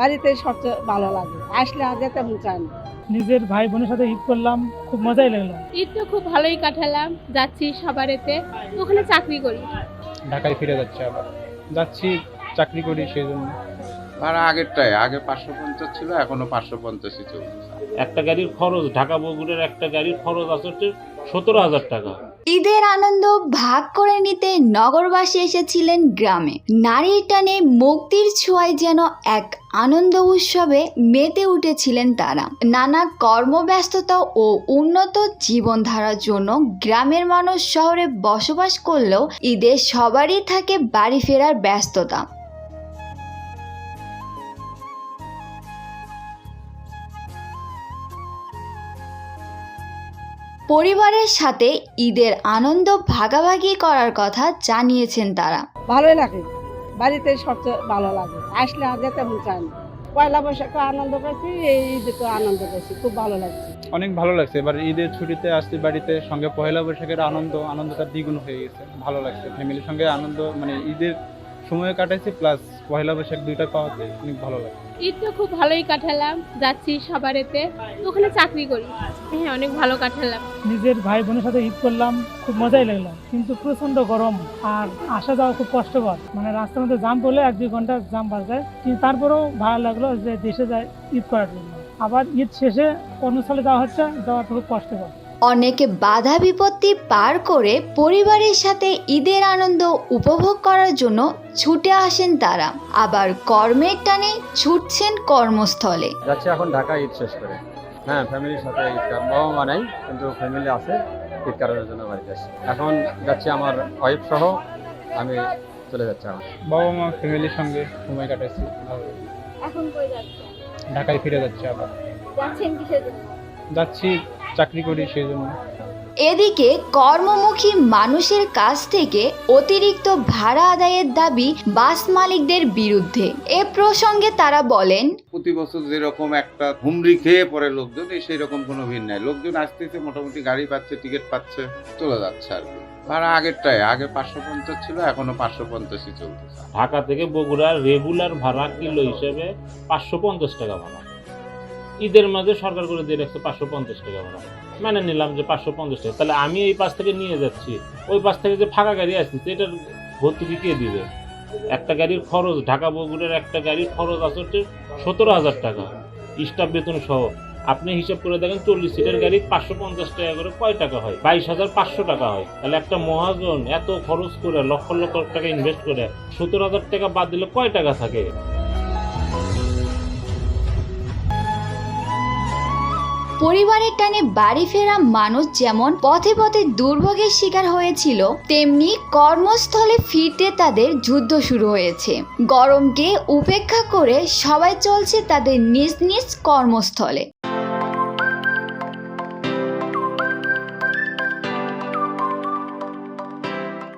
বাড়িতে সবচেয়ে ভালো লাগে। আসলে আর যেতে মন চায় না। নিজের ভাই বোনের সাথে ঈদ করলাম খুব মজাই লাগল। ঈদ তো খুব ভালোই কাটালাম। যাচ্ছি সবার এতে ওখানে চাকরি করি। ঢাকায় ফিরে যাচ্ছে আবার। যাচ্ছি চাকরি করি সেই জন্য। ভাড়া আগেরটাই আগে পাঁচশো পঞ্চাশ ছিল এখনও পাঁচশো পঞ্চাশই চলছে। একটা গাড়ির খরচ, ঢাকা বগুড়ার একটা গাড়ির খরচ আছে সতেরো হাজার টাকা। ঈদের আনন্দ ভাগ করে নিতে নগরবাসী এসেছিলেন গ্রামে। নারীর টানে মুক্তির ছোঁয়ায় যেন এক আনন্দ উৎসবে মেতে উঠেছিলেন তারা। নানা কর্মব্যস্ততা ও উন্নত জীবনধারার জন্য গ্রামের মানুষ শহরে বসবাস করলেও ঈদে সবারই থাকে বাড়ি ফেরার ব্যস্ততা। পরিবারের সাথে ঈদের আনন্দ ভাগাভাগি করার কথা জানিয়েছেন তারা। ভালোই লাগে। বাড়িতে সবচেয়ে ভালো লাগে। আসলে আর যেতে মন চায় না। পয়লা বৈশাখে আনন্দ করছি এই ঈদে তো আনন্দ করছি। খুব ভালো লাগছে। অনেক ভালো লাগছে। এবার ঈদের ছুটিতে আসছি বাড়িতে সঙ্গে পয়লা বৈশাখের আনন্দ আনন্দটা দ্বিগুণ হয়ে গেছে। ভালো লাগছে। ফ্যামিলির সঙ্গে আনন্দ মানে ঈদের সময় কাটাইছি প্লাস পয়লা বৈশাখ দুইটা পাওয়াতে অনেক ভালো লাগছে ঈদ তো খুব ভালোই কাটালাম যাচ্ছি সবারেতে ওখানে চাকরি করি। হ্যাঁ অনেক ভালো কাটালাম। নিজের ভাই বোনের সাথে ঈদ করলাম খুব মজাই লাগল। কিন্তু প্রচণ্ড গরম আর আসা যাওয়া খুব কষ্টকর। মানে রাস্তার মধ্যে জাম পড়লে এক দুই ঘণ্টা জাম যায়। কিন্তু তারপরেও ভালো লাগল যে দেশে যায় ঈদ করার জন্য। আবার ঈদ শেষে কর্মস্থলে যাওয়া হচ্ছে যাওয়াটা খুব কষ্টকর। অনেকে বাধা বিপত্তি পার করে পরিবারের সাথে ঈদের আনন্দ উপভোগ করার জন্য ছুটে আসেন তারা। আবার কর্মের টানে ছুটছেন কর্মস্থলে। যাচ্ছি এখন ঢাকা ঈদ শেষ করে। হ্যাঁ ফ্যামিলির সাথে ঈদ বাবা মা নাই কিন্তু ফ্যামিলি আছে ঈদ কারণের জন্য বাড়িতে আসি এখন যাচ্ছি আমার ওয়াইফ সহ আমি চলে যাচ্ছি আমার বাবা মা ফ্যামিলির সঙ্গে সময় লাগছে। এখন কই ঢাকায় ফিরে যাচ্ছে আবার। যাচ্ছেন কিসের জন্য? যাচ্ছি চাকরি করি সেই জন্য। এদিকে কর্মমুখী মানুষের কাছ থেকে অতিরিক্ত ভাড়া আদায়ের দাবি বাস মালিকদের বিরুদ্ধে। এ প্রসঙ্গে তারা বলেন প্রতি বছর যেরকম একটা হুমড়ি খেয়ে পড়ে লোকজন এই সেই রকম কোনো ভিড় নাই। লোকজন আসতেছে মোটামুটি গাড়ি পাচ্ছে টিকিট পাচ্ছে চলে যাচ্ছে আর কি। ভাড়া আগেরটাই আগে পাঁচশো পঞ্চাশ ছিল এখনও পাঁচশো পঞ্চাশই চলতেছে। ঢাকা থেকে বগুড়া রেগুলার ভাড়া কিলো হিসেবে পাঁচশো পঞ্চাশ টাকা ভাড়া। ঈদের মাঝে সরকার করে দিয়ে রাখছে পাঁচশো পঞ্চাশ টাকা ভাড়া। মানে নিলাম যে পাঁচশো পঞ্চাশ টাকা। তাহলে আমি এই পাশ থেকে নিয়ে যাচ্ছি। ওই পাশ থেকে যে ফাঁকা গাড়ি আসছে এটার ভর্তুকি কে দিবে? একটা গাড়ির খরচ, ঢাকা বগুড়ার একটা গাড়ির খরচ আছে হচ্ছে সতেরো হাজার টাকা। স্টাফ বেতন সহ। আপনি হিসাব করে দেখেন, চল্লিশ সিটের গাড়ি পাঁচশো পঞ্চাশ টাকা করে কয় টাকা হয়? বাইশ হাজার পাঁচশো টাকা হয়। তাহলে একটা মহাজন এত খরচ করে, লক্ষ লক্ষ টাকা ইনভেস্ট করে সত্তর হাজার টাকা বাদ দিলে কয় টাকা থাকে? পরিবারের টানে বাড়ি ফেরা মানুষ যেমন পথে পথে দুর্ভোগের শিকার হয়েছিল, তেমনি কর্মস্থলে ফিরতে তাদের যুদ্ধ শুরু হয়েছে। গরমকে উপেক্ষা করে সবাই চলছে তাদের নিজ নিজ কর্মস্থলে।